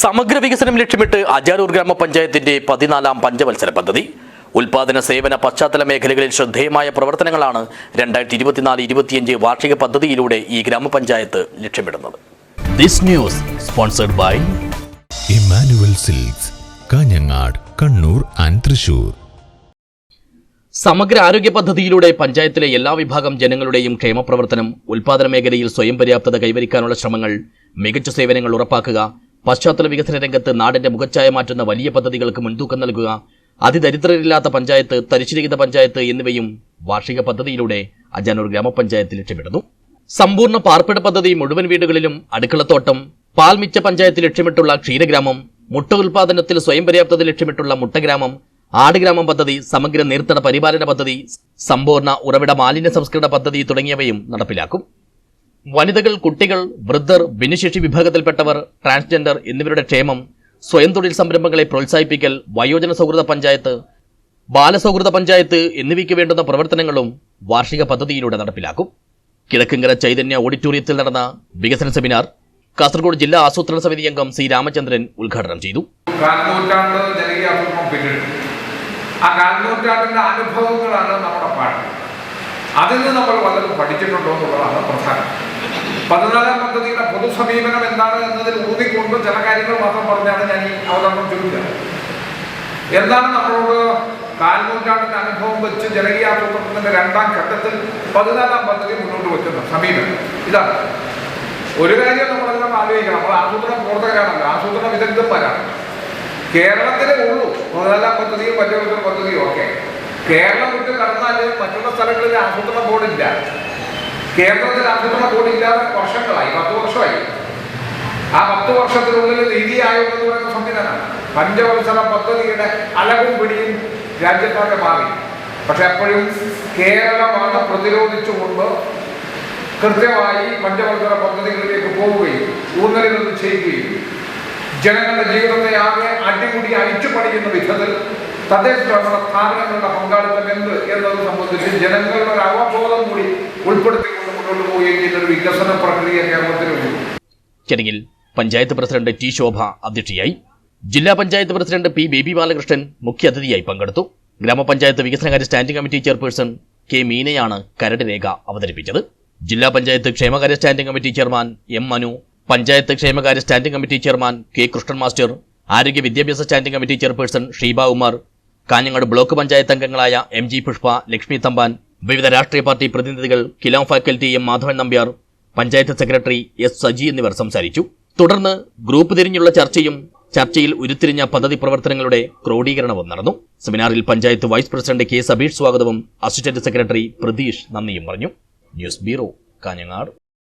സമഗ്ര വികസനം ലക്ഷ്യമിട്ട് അജാരൂർ ഗ്രാമപഞ്ചായത്തിന്റെ പതിനാലാം പഞ്ചവത്സര പദ്ധതി. ഉൽപാദന സേവന പശ്ചാത്തല മേഖലകളിൽ ശ്രദ്ധേയമായ പ്രവർത്തനങ്ങളാണ് രണ്ടായിരത്തി ഇരുപത്തിനാല് ഇരുപത്തിയഞ്ച് വാർഷിക പദ്ധതിയിലൂടെ ഈ ഗ്രാമപഞ്ചായത്ത് ലക്ഷ്യമിടുന്നത്. This news sponsored by Emmanuel Silks Kanhangad Kannur and Thrissur. സമഗ്ര ആരോഗ്യ പദ്ധതിയിലൂടെ പഞ്ചായത്തിലെ എല്ലാ വിഭാഗം ജനങ്ങളുടെയും ക്ഷേമപ്രവർത്തനം ഉൽപാദന മേഖലയിൽ സ്വയം പര്യാപ്തത കൈവരിക്കാനുള്ള ശ്രമങ്ങൾ മികച്ച സേവനങ്ങൾ ഉറപ്പാക്കുക പശ്ചാത്തല വികസന രംഗത്ത് നാടിന്റെ മുഖച്ഛായ മാറ്റുന്ന വലിയ പദ്ധതികൾക്ക് മുൻതൂക്കം നൽകുക അതിദരിദ്രരില്ലാത്ത പഞ്ചായത്ത് തരിശുരഹിത പഞ്ചായത്ത് എന്നിവയും വാർഷിക പദ്ധതിയിലൂടെ അജാനൂർ ഗ്രാമപഞ്ചായത്ത് ലക്ഷ്യമിടുന്നു. സമ്പൂർണ പാർപ്പിട പദ്ധതി മുഴുവൻ വീടുകളിലും അടുക്കളത്തോട്ടം പാൽമിച്ച പഞ്ചായത്ത് ലക്ഷ്യമിട്ടുള്ള ക്ഷീരഗ്രാമം മുട്ട ഉൽപാദനത്തിൽ സ്വയം പര്യാപ്തത ലക്ഷ്യമിട്ടുള്ള മുട്ടഗ്രാമം ആടുഗ്രാമം പദ്ധതി സമഗ്ര നീർത്തട പരിപാലന പദ്ധതി സമ്പൂർണ ഉറവിട മാലിന്യ സംസ്കരണ പദ്ധതി തുടങ്ങിയവയും നടപ്പിലാക്കും. വനിതകൾ കുട്ടികൾ വൃദ്ധർ ഭിന്നശേഷി വിഭാഗത്തിൽപ്പെട്ടവർ ട്രാൻസ്ജെൻഡർ എന്നിവരുടെ ക്ഷേമം സ്വയം തൊഴിൽ സംരംഭങ്ങളെ പ്രോത്സാഹിപ്പിക്കൽ വയോജന സൗഹൃദ പഞ്ചായത്ത് ബാലസൗഹൃദ പഞ്ചായത്ത് എന്നിവയ്ക്ക് വേണ്ടുന്ന പ്രവർത്തനങ്ങളും വാർഷിക പദ്ധതിയിലൂടെ നടപ്പിലാക്കും. കിഴക്കങ്കര ചൈതന്യ ഓഡിറ്റോറിയത്തിൽ നടന്ന വികസന സെമിനാർ കാസർഗോഡ് ജില്ലാ ആസൂത്രണ സമിതി അംഗം സി രാമചന്ദ്രൻ ഉദ്ഘാടനം ചെയ്തു. ആ അനുഭവങ്ങളാണ് നമ്മുടെ പാഠം. അതിൽ നിന്ന് നമ്മൾ വല്ലതും പഠിച്ചിട്ടുണ്ടോ എന്നുള്ളതാണ് പ്രധാനം. പതിനാലാം പദ്ധതിയുടെ പൊതു സമീപനം എന്താണ് എന്നതിൽ ഊന്നിക്കൊണ്ട് ചില കാര്യങ്ങൾ മാത്രം പറഞ്ഞാണ് ഞാൻ ഈ അവതരണം ചോദിക്കുന്നത് എന്താണ് നമ്മളോട് കാൽനൂറ്റാണ്ടിന്റെ അനുഭവം വെച്ച് ജനകീയാസൂത്രണത്തിന്റെ രണ്ടാം ഘട്ടത്തിൽ പതിനാലാം പദ്ധതി മുന്നോട്ട് വെക്കുന്ന സമീപനം? ഇതാണ്. ഒരു കാര്യം നമ്മൾ നമ്മളെല്ലാം ആലോചിക്കണം. നമ്മൾ ആസൂത്രണ പ്രവർത്തകരാണല്ലോ. ആസൂത്രണ വിദഗ്ധന്മാരാണ്. കേരളത്തിലെ ഉള്ളൂ. പതിനാലാം പദ്ധതിയും മറ്റൊരു പദ്ധതിയും ഒക്കെ. കേരളം വിട്ട് കടന്നാൽ മറ്റുള്ള സ്ഥലങ്ങളിൽ ആസൂത്രണ ബോർഡില്ല. കേരളത്തിൽ ആസൂത്രണ ബോർഡ് ഇല്ലാതെ വർഷങ്ങളായി പത്ത് വർഷമായി. ആ പത്ത് വർഷത്തിനുള്ളിൽ നീതി ആയോഗ് എന്ന് പറയുന്ന സംവിധാനമാണ് പഞ്ചവത്സര പദ്ധതിയുടെ അലവും പിടിയും രാജ്യത്താകെ മാറി. പക്ഷെ അപ്പോഴും കേരളമാണ് പ്രതിരോധിച്ചുകൊണ്ട് കൃത്യമായി പഞ്ചവത്സര പദ്ധതികളിലേക്ക് പോവുകയും ഊന്നലുകൾ നിശ്ചയിക്കുകയും ജനങ്ങളുടെ ജീവിതത്തെ ആകെ അടിമുടി അഴിച്ചു പണിയുന്ന വിധത്തിൽ തദ്ദേശ സ്ഥാപനങ്ങളുടെ പങ്കാളിത്തം എന്ത് എന്നത് സംബന്ധിച്ച് ജനങ്ങളുടെ അവബോധം കൂടി ചെയ്യുന്ന ഒരു വികസന പ്രക്രിയ ചടങ്ങിൽ പഞ്ചായത്ത് പ്രസിഡന്റ് ടി ശോഭ അധ്യക്ഷയായി ജില്ലാ panchayat president P baby Balakrishnan മുഖ്യാതിഥിയായി പങ്കെടുത്തു. ഗ്രാമപഞ്ചായത്ത് വികസനകാര്യ സ്റ്റാൻഡിംഗ് കമ്മിറ്റി ചെയർപേഴ്സൺ കെ മീനയാണ് കരട് രേഖ അവതരിപ്പിച്ചത്. ജില്ലാ പഞ്ചായത്ത് ക്ഷേമകാര്യ standing committee chairman M Manu panchayat ക്ഷേമകാര്യ standing committee chairman K Krishnan master ആരോഗ്യ വിദ്യാഭ്യാസ standing committee chairperson Sheeba Umar Kanhangad block panchayat അംഗങ്ങളായ എം ജി പുഷ്പ ലക്ഷ്മി തമ്പാൻ വിവിധ രാഷ്ട്രീയ പാർട്ടി പ്രതിനിധികൾ കിലോം faculty M Madhavan Nambiar panchayat secretary S Saji എന്നിവർ സംസാരിച്ചു. തുടർന്ന് ഗ്രൂപ്പ് തിരിഞ്ഞുള്ള ചർച്ചയും ചർച്ചയിൽ ഉരുത്തിരിഞ്ഞ പദ്ധതി പ്രവർത്തനങ്ങളുടെ ക്രോഡീകരണവും നടന്നു. സെമിനാറിൽ panchayat vice president K Sabeesh സ്വാഗതവും അസിസ്റ്റന്റ് സെക്രട്ടറി പ്രതീഷ് നന്ദിയും പറഞ്ഞു. News bureau Kanhangad.